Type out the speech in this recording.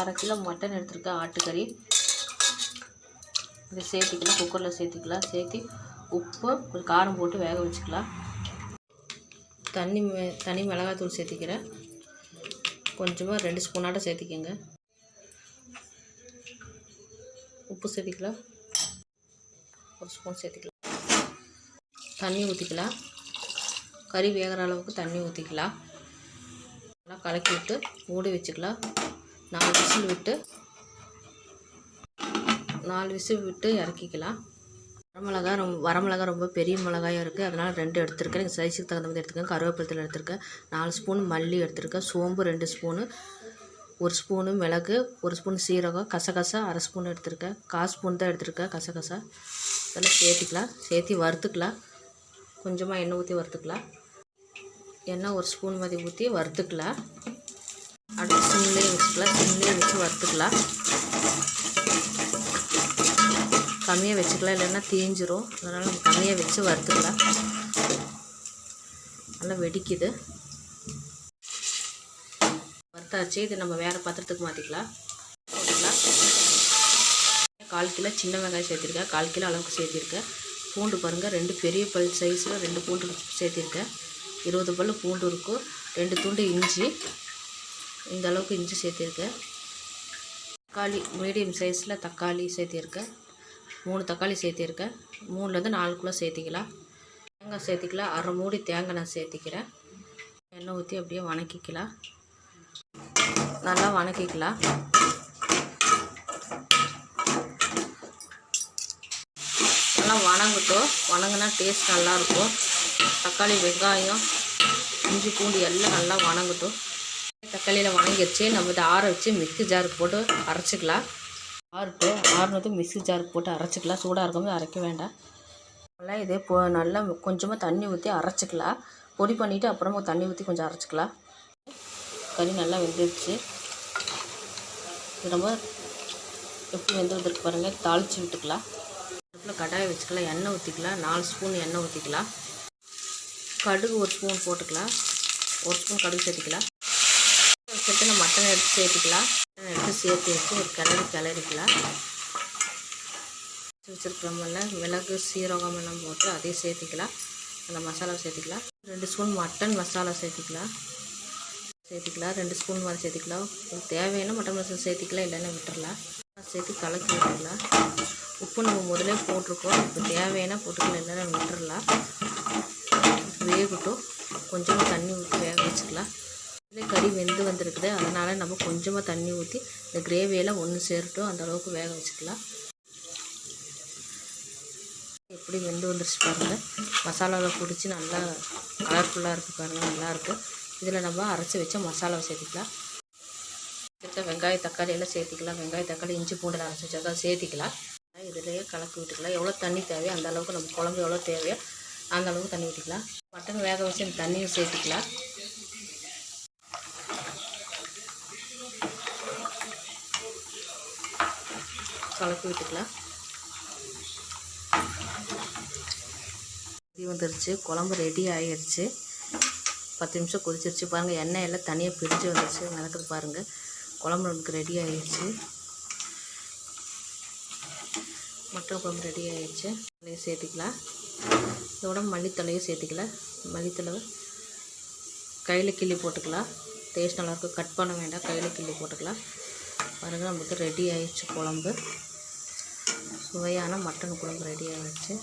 அரை kilo mutton எடுத்துருக்கேன் ஆட்டுக்கறி. இதை சேர்த்திக்கலாம் குக்கரில் சேர்த்துக்கலாம். சேர்த்தி உப்பு கொஞ்சம் காரம் போட்டு வேக வச்சுக்கலாம். தண்ணி தனி மிளகாத்தூள் சேர்த்திக்கிறேன். கொஞ்சமாக ரெண்டு ஸ்பூனாட்ட சேர்த்திக்கோங்க. உப்பு சேர்த்திக்கலாம். ஒரு ஸ்பூன் சேர்த்திக்கலாம். தண்ணி ஊற்றிக்கலாம் கறி வேகிற அளவுக்கு தண்ணி ஊற்றிக்கலாம் நல்லா கலக்கி விட்டு மூடி வச்சுக்கலாம். நாலு விசில் விட்டு நாலு விசில் விட்டு இறக்கிக்கலாம். வரமிளகா ரொம்ப வரமிளகா ரொம்ப பெரிய மிளகாயும் இருக்குது அதனால் ரெண்டு எடுத்திருக்கேன். நீங்கள் சைஸுக்கு தகுந்த மாதிரி எடுத்துக்கேன் கருவேப்பிலத்தில் எடுத்திருக்கேன். நாலு ஸ்பூன் மல்லி எடுத்திருக்கேன். சோம்பு ரெண்டு ஸ்பூனு. ஒரு ஸ்பூனு மிளகு. ஒரு ஸ்பூன் சீரகம். கசகசா அரை ஸ்பூன் எடுத்திருக்கேன். கால் ஸ்பூன் தான் எடுத்திருக்கேன். கசகசா. இதெல்லாம் சேர்த்திக்கலாம். சேர்த்தி வறுத்துக்கலாம். கொஞ்சமாக எண்ணெய் ஊற்றி வறுத்துக்கலாம். எண்ணெய் ஒரு ஸ்பூன் மாதிரி ஊற்றி வறுத்துக்கலாம். அடுத்து சிம்லேயே வச்சுக்கலாம் சிம்லேயே வச்சு வறுத்துக்கலாம். கம்மியாக வச்சுக்கலாம் இல்லைன்னா தீஞ்சிரும். அதனால் நம்ம கம்மியாக வச்சு வறுத்துக்கலாம். நல்லா வெடிக்குது. வறுத்தாச்சு. இது நம்ம வேறு பாத்திரத்துக்கு மாற்றிக்கலாம் போட்டுக்கலாம். கால் கிலோ சின்ன வெங்காயம் சேர்த்துருக்கேன். கால் கிலோ அளவுக்கு சேர்த்திருக்கேன். பூண்டு பாருங்கள் ரெண்டு பெரிய பல் சைஸில் ரெண்டு பூண்டு சேர்த்திருக்கேன். இருபது பல் பூண்டு இருக்கும். ரெண்டு துண்டு இஞ்சி. இந்த அளவுக்கு இஞ்சி சேர்த்திருக்கேன். தக்காளி மீடியம் சைஸில் தக்காளி சேர்த்திருக்கேன். மூணு தக்காளி சேர்த்திருக்கேன். மூணுலேருந்து நாலு கிலோ சேர்த்திக்கலாம். தேங்காய் சேர்த்திக்கலாம். அரை மூடி தேங்காய் நான் சேர்த்திக்கிறேன். எண்ணெய் ஊற்றி அப்படியே வணக்கிக்கலாம். நல்லா வணக்கிக்கலாம். நல்லா வணங்கட்டும். வணங்கினா டேஸ்ட் நல்லாயிருக்கும் தக்காளி வெங்காயம் இஞ்சி பூண்டு எல்லாம் நல்லா வணங்கட்டும். தக்காளியில் வணங்கிடுச்சு நம்ம இதை ஆற வச்சு மிக்ஸி ஜாருக்கு போட்டு அரைச்சிக்கலாம். ஆறுட்டு ஆறுனதும் மிக்ஸி ஜாருக்கு போட்டு அரைச்சிக்கலாம். சூடாக இருக்கும்போது அரைக்க வேண்டாம். நல்லா இதே போ நல்லா கொஞ்சமாக தண்ணி ஊற்றி அரைச்சிக்கலாம். பொடி பண்ணிவிட்டு அப்புறமா தண்ணி ஊற்றி கொஞ்சம் அரைச்சிக்கலாம். கறி நல்லா வெந்துடுச்சு இது நம்ம எப்படி வெந்து வந்திருக்கு பாருங்கள் தாளித்து விட்டுக்கலாம். அடுப்பில் கடாயை வச்சுக்கலாம். எண்ணெய் ஊற்றிக்கலாம் நாலு ஸ்பூன் எண்ணெய் ஊற்றிக்கலாம் கடுகு ஒரு ஸ்பூன் போட்டுக்கலாம். ஒரு ஸ்பூன் கடுகு சேர்த்துக்கலாம். வச்சுட்டு நம்ம மட்டன் எடுத்து சேர்த்துக்கலாம். மட்டன் எடுத்து சேர்த்து வச்சு ஒரு கிளறி கிளறிக்கலாம். வச்சுருக்கிறோம்ல மிளகு சீரகம் எல்லாம் போட்டு அதையும் சேர்த்துக்கலாம். அந்த மசாலா சேர்த்திக்கலாம். ரெண்டு ஸ்பூன் மட்டன் மசாலா சேர்த்துக்கலாம். சேர்த்திக்கலாம். ரெண்டு ஸ்பூன் மாதிரி சேர்த்திக்கலாம். உங்களுக்கு தேவையான மட்டன் மசாலா சேர்த்திக்கலாம். இல்லைன்னா விட்டுறலாம். சேர்த்து கலக்கி விட்டுருக்கலாம் உப்பு நம்ம முதலே போட்டிருக்கோம். இப்போ தேவையான போட்டுக்கலாம் இல்லைன்னா விட்டுறலாம். வேகட்டும். கொஞ்சமாக தண்ணி ஊற்றி வேக வச்சுக்கலாம். இதில் கறி வெந்து வந்திருக்குது. அதனால் நம்ம கொஞ்சமாக தண்ணி ஊற்றி இந்த கிரேவியெல்லாம் ஒன்று சேரட்டும். அந்த அளவுக்கு வேக வச்சுக்கலாம். எப்படி வெந்து வந்துருச்சு பாருங்கள் மசாலாவில் பிடிச்சி நல்லா கலர்ஃபுல்லாக இருக்குது பாருங்கள் நல்லாயிருக்கு இதில் நம்ம அரைச்சி வச்ச மசாலாவை சேர்த்துக்கலாம். இருக்க வெங்காய தக்காளி எல்லாம் சேர்த்திக்கலாம். வெங்காய தக்காளி இஞ்சி பூண்டு அரைச்சி வச்சாக்கா சேர்த்திக்கலாம். இதிலேயே கலக்கி விட்டுக்கலாம். எவ்வளோ தண்ணி தேவையோ அந்த அளவுக்கு நம்ம குழம்பு எவ்வளோ தேவையோ அந்த அளவுக்கு தண்ணி ஊற்றிக்கலாம் மட்டன் வேக வச்சு அந்த தண்ணியும் சேர்த்திக்கலாம். கலக்கி விட்டுக்கலாம். ரெடி வந்துருச்சு. குழம்பு ரெடி ஆகிடுச்சு பத்து நிமிஷம் கொதிச்சிருச்சு. பாருங்கள் எண்ணெய் எல்லாம் தனியாக பிரிஞ்சு வந்துருச்சு. நடக்குது பாருங்கள் குழம்பு நமக்கு ரெடி ஆகிடுச்சு மட்டன் குழம்பு ரெடி ஆகிடுச்சு தலையை சேர்த்துக்கலாம். இதோட மல்லித்தலையும் சேர்த்திக்கலாம். மல்லித்தலை கையில் கிள்ளி போட்டுக்கலாம். டேஸ்ட் நல்லாயிருக்கும். கட் பண்ண வேண்டாம். கையில் கிள்ளி போட்டுக்கலாம். பாருங்கள் நம்மளுக்கு ரெடி ஆயிடுச்சு குழம்பு. சுவையான மட்டன் குழம்பு ரெடி ஆகிடுச்சு